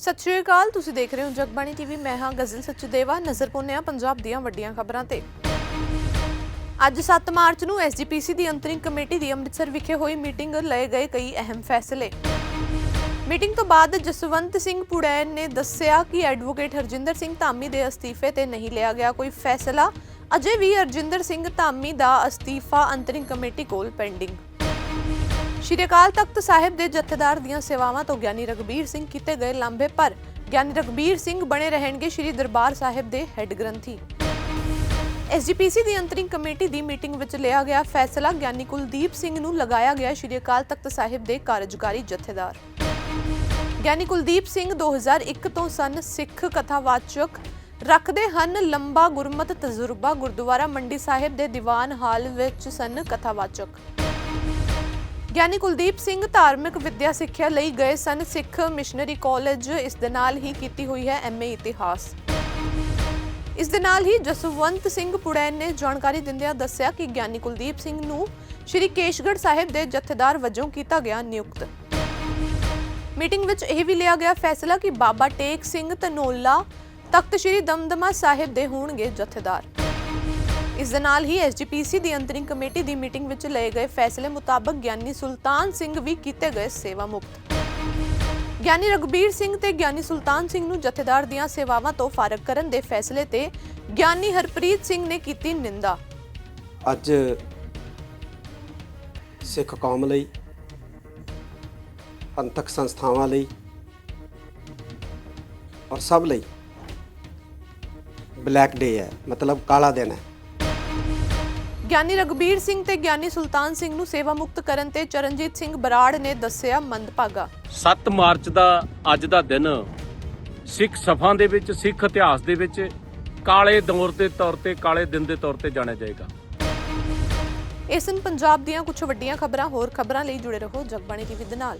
ਸਤਿ ਸ਼੍ਰੀ ਅਕਾਲ, ਤੁਸੀਂ ਦੇਖ ਰਹੇ ਹੋ ਜਗਬਾਣੀ ਟੀਵੀ। ਮੈਂ ਹਾਂ ਗਜ਼ਲ ਸਚਦੇਵਾ, ਨਜ਼ਰ ਪਾਉਂਦੇ ਹਾਂ ਪੰਜਾਬ ਦੀਆਂ ਵੱਡੀਆਂ ਖਬਰਾਂ ਤੇ। ਅੱਜ 7 ਮਾਰਚ ਨੂੰ ਐਸਜੀਪੀਸੀ ਦੀ ਅੰਤਰਿੰਗ ਕਮੇਟੀ ਦੀ ਅੰਮ੍ਰਿਤਸਰ ਵਿਖੇ ਹੋਈ ਮੀਟਿੰਗ ਲਏ ਗਏ ਕਈ ਅਹਿਮ ਫੈਸਲੇ। ਮੀਟਿੰਗ ਤੋਂ ਬਾਅਦ ਜਸਵੰਤ ਸਿੰਘ ਪੁੜੈਨ ਨੇ ਦੱਸਿਆ ਕਿ ਐਡਵੋਕੇਟ ਹਰਜਿੰਦਰ ਸਿੰਘ ਧਾਮੀ ਦੇ ਅਸਤੀਫੇ ਤੇ ਨਹੀਂ ਲਿਆ ਗਿਆ ਕੋਈ ਫੈਸਲਾ। ਅਜੇ ਵੀ ਹਰਜਿੰਦਰ ਸਿੰਘ ਧਾਮੀ ਦਾ ਅਸਤੀਫਾ ਅੰਤਰਿੰਗ ਕਮੇਟੀ ਕੋਲ ਪੈਂਡਿੰਗ। ਸ਼੍ਰੀ ਅਕਾਲ ਤਖਤ ਸਾਹਿਬ ਦੇ ਜਥੇਦਾਰ ਦੀਆਂ ਸੇਵਾਵਾਂ ਤੋਂ ਗਿਆਨੀ ਰਗਬੀਰ ਸਿੰਘ ਕੀਤੇ ਗਏ ਲਾਂਭੇ ਪਰ ਗਿਆਨੀ ਰਗਬੀਰ ਸਿੰਘ ਬਣੇ ਰਹਿਣਗੇ ਸ਼੍ਰੀ ਦਰਬਾਰ ਸਾਹਿਬ ਦੇ ਹੈੱਡ ਗ੍ਰੰਥੀ। ਐਸਜੀਪੀਸੀ ਦੀ ਅੰਤਰਿਮ ਕਮੇਟੀ ਦੀ ਮੀਟਿੰਗ ਵਿੱਚ ਲਿਆ ਗਿਆ ਫੈਸਲਾ ਗਿਆਨੀ ਕੁਲਦੀਪ ਸਿੰਘ ਨੂੰ ਲਗਾਇਆ ਗਿਆ ਸ਼੍ਰੀ ਅਕਾਲ ਤਖਤ ਸਾਹਿਬ ਦੇ ਕਾਰਜਕਾਰੀ ਜਥੇਦਾਰ। ਗਿਆਨੀ ਕੁਲਦੀਪ ਸਿੰਘ 2001 ਤੋਂ ਸਨ ਸਿੱਖ ਕਥਾਵਾਚਕ, ਰੱਖਦੇ ਹਨ ਲੰਬਾ ਗੁਰਮਤ ਤਜਰਬਾ ਗੁਰਦੁਆਰਾ ਮੰਡੀ ਸਾਹਿਬ ਦੇ ਦੀਵਾਨ ਹਾਲ ਵਿੱਚ ਸਨ ਕਥਾਵਾਚਕ। ਗਿਆਨੀ ਕੁਲਦੀਪ ਸਿੰਘ ਧਾਰਮਿਕ ਵਿੱਦਿਆ ਸਿੱਖਿਆ ਲਈ ਗਏ ਸਨ। ਸਿੱਖ ਮਿਸ਼ਨਰੀ ਕਾਲਜ ਇਸ ਦੇ ਨਾਲ ਹੀ ਕੀਤੀ ਹੋਈ ਹੈ ਐਮਏ ਇਤਿਹਾਸ। ਇਸ ਦੇ ਨਾਲ ਹੀ ਜਸਵੰਤ ਸਿੰਘ ਪੁੜੈਨ ਨੇ ਜਾਣਕਾਰੀ ਦਿੰਦਿਆਂ ਦੱਸਿਆ ਕਿ ਗਿਆਨੀ ਕੁਲਦੀਪ ਸਿੰਘ ਨੂੰ ਸ਼੍ਰੀ ਕੇਸ਼ਗੜ੍ਹ ਸਾਹਿਬ ਦੇ ਜਥੇਦਾਰ ਵਜੋਂ ਕੀਤਾ ਗਿਆ ਨਿਯੁਕਤ। ਮੀਟਿੰਗ ਵਿੱਚ ਇਹ ਵੀ ਲਿਆ ਗਿਆ ਫੈਸਲਾ ਕਿ ਬਾਬਾ ਟੇਕ ਸਿੰਘ ਧਨੋਲਾ ਤਖਤ ਸ੍ਰੀ ਦਮਦਮਾ ਸਾਹਿਬ ਦੇ ਹੋਣਗੇ ਜਥੇਦਾਰ। ਇਸ ਦੇ ਨਾਲ ਹੀ ਐਸਜੀਪੀਸੀ ਦੀ ਅੰਤਰਿੰਗ ਕਮੇਟੀ ਦੀ ਮੀਟਿੰਗ ਵਿੱਚ ਲਏ ਗਏ ਫੈਸਲੇ ਮੁਤਾਬਕ ਗਿਆਨੀ ਸੁਲਤਾਨ ਸਿੰਘ ਵੀ ਕੀਤੇ ਗਏ ਸੇਵਾ ਮੁਕਤ। ਗਿਆਨੀ ਰਗਬੀਰ ਸਿੰਘ ਤੇ ਗਿਆਨੀ ਸੁਲਤਾਨ ਸਿੰਘ ਨੂੰ ਜਥੇਦਾਰ ਦੀਆਂ ਸੇਵਾਵਾਂ ਤੋਂ ਫਾਰਗ ਕਰਨ ਦੇ ਫੈਸਲੇ ਤੇ ਗਿਆਨੀ ਹਰਪ੍ਰੀਤ ਸਿੰਘ ਨੇ ਕੀਤੀ ਨਿੰਦਾ। ਅੱਜ ਸਿੱਖ ਕੌਮ ਲਈ, ਪੰਥਕ ਸੰਸਥਾਵਾਂ ਲਈ ਔਰ ਸਭ ਲਈ ਬਲੈਕ ਡੇ ਹੈ, ਮਤਲਬ ਕਾਲਾ ਦਿਨ ਹੈ। ਗਿਆਨੀ ਰਗਬੀਰ ਸਿੰਘ ਤੇ ਗਿਆਨੀ ਸੁਲਤਾਨ ਸਿੰਘ ਨੂੰ ਸੇਵਾ ਮੁਕਤ ਕਰਨ ਤੇ ਚਰਨਜੀਤ ਸਿੰਘ ਬਰਾੜ ਨੇ ਦੱਸਿਆ ਮੰਦਭਾਗਾ। 7 ਮਾਰਚ ਦਾ ਅੱਜ ਦਾ ਦਿਨ ਸਿੱਖ ਸਫਾਂ ਦੇ ਵਿੱਚ ਸਿੱਖ ਇਤਿਹਾਸ ਦੇ ਵਿੱਚ ਕਾਲੇ ਦੌਰ ਦੇ ਤੌਰ ਤੇ ਕਾਲੇ ਦਿਨ ਦੇ ਤੌਰ ਤੇ ਜਾਣਿਆ ਜਾਏਗਾ। ਇਸ ਹਨ ਪੰਜਾਬ ਦੀਆਂ ਕੁਝ ਵੱਡੀਆਂ ਖਬਰਾਂ ਹੋਰ ਖਬਰਾਂ ਲਈ ਜੁੜੇ ਰਹੋ ਜਗਬਾਣੀ ਟੀਵੀ ਦੇ ਨਾਲ।